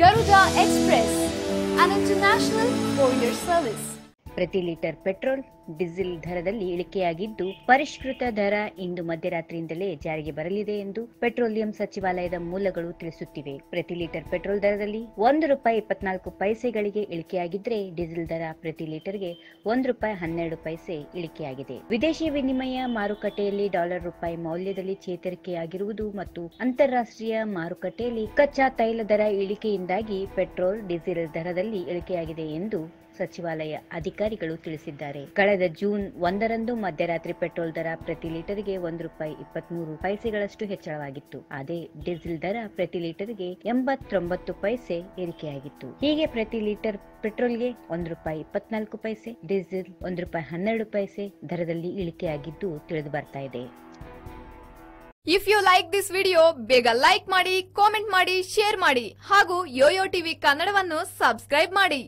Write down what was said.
Garuda Express, an international courier service. प्रति litre petrol. Diesel ದರದಲ್ಲಿ ಇಳಿಕೆಯಾಗಿದ್ದು ಪರಿಷ್ಕೃತ ದರ ಇಂದು ಮಧ್ಯರಾತ್ರಿಯಿಂದಲೇ ಜಾರಿಗೆ ಬರಲಿದೆ ಎಂದು ಪೆಟ್ರೋಲಿಯಂ ಸಚಿವಾಲಯದ ಮೂಲಗಳು ತಿಳಿಸುತ್ತಿವೆ. ಪ್ರತಿ ಲೀಟರ್ ಪೆಟ್ರೋಲ್ ದರದಲ್ಲಿ ಒಂದು ರೂಪಾಯಿ ಇಪ್ಪತ್ನಾಲ್ಕು ಪೈಸೆಗಳಿಗೆ ಇಳಿಕೆಯಾಗಿದ್ದರೆ ಡೀಸೆಲ್ ದರ ಪ್ರತಿ ಲೀಟರ್ಗೆ ಒಂದು ರೂಪಾಯಿ ಹನ್ನೆರಡು ಪೈಸೆ ಇಳಿಕೆಯಾಗಿದೆ. ವಿದೇಶಿ ವಿನಿಮಯ ಮಾರುಕಟ್ಟೆಯಲ್ಲಿ ಡಾಲರ್ ರೂಪಾಯಿ ಮೌಲ್ಯದಲ್ಲಿ ಚೇತರಿಕೆಯಾಗಿರುವುದು ಮತ್ತು ಅಂತಾರಾಷ್ಟ್ರೀಯ ಮಾರುಕಟ್ಟೆಯಲ್ಲಿ ಕಚ್ಚಾ ತೈಲ ದರ ಇಳಿಕೆಯಿಂದಾಗಿ ಪೆಟ್ರೋಲ್, ಡೀಸೆಲ್ ದರದಲ್ಲಿ ಇಳಿಕೆಯಾಗಿದೆ ಎಂದು ಸಚಿವಾಲಯ ಅಧಿಕಾರಿಗಳು ತಿಳಿಸಿದ್ದಾರೆ. ಕಳೆದ ಜೂನ್ ಒಂದರಂದು ಮಧ್ಯರಾತ್ರಿ ಪೆಟ್ರೋಲ್ ದರ ಪ್ರತಿ ಲೀಟರ್ಗೆ ಒಂದು ರೂಪಾಯಿ ಇಪ್ಪತ್ಮೂರು ಪೈಸೆಗಳಷ್ಟು ಹೆಚ್ಚಳವಾಗಿತ್ತು. ಅದೇ ಡೀಸೆಲ್ ದರ ಪ್ರತಿ ಲೀಟರ್ಗೆ ಎಂಬತ್ತೊಂಬತ್ತು ಪೈಸೆ ಏರಿಕೆಯಾಗಿತ್ತು. ಹೀಗೆ ಪ್ರತಿ ಲೀಟರ್ ಪೆಟ್ರೋಲ್ಗೆ ಒಂದು ರೂಪಾಯಿ ಇಪ್ಪತ್ನಾಲ್ಕು ಪೈಸೆ, ಡೀಸೆಲ್ ಒಂದು ರೂಪಾಯಿ ಹನ್ನೆರಡು ಪೈಸೆ ದರದಲ್ಲಿ ಇಳಿಕೆಯಾಗಿದ್ದು ತಿಳಿದು ಬರ್ತಾ ಇದೆ. If you like this video ಬೇಗ ಲೈಕ್ ಮಾಡಿ ಕಾಮೆಂಟ್ ಮಾಡಿ ಶೇರ್ ಮಾಡಿ ಹಾಗೂ ಯೋಯೋ ಟಿವಿ ಕನ್ನಡವನ್ನು ಸಬ್ಸ್ಕ್ರೈಬ್ ಮಾಡಿ.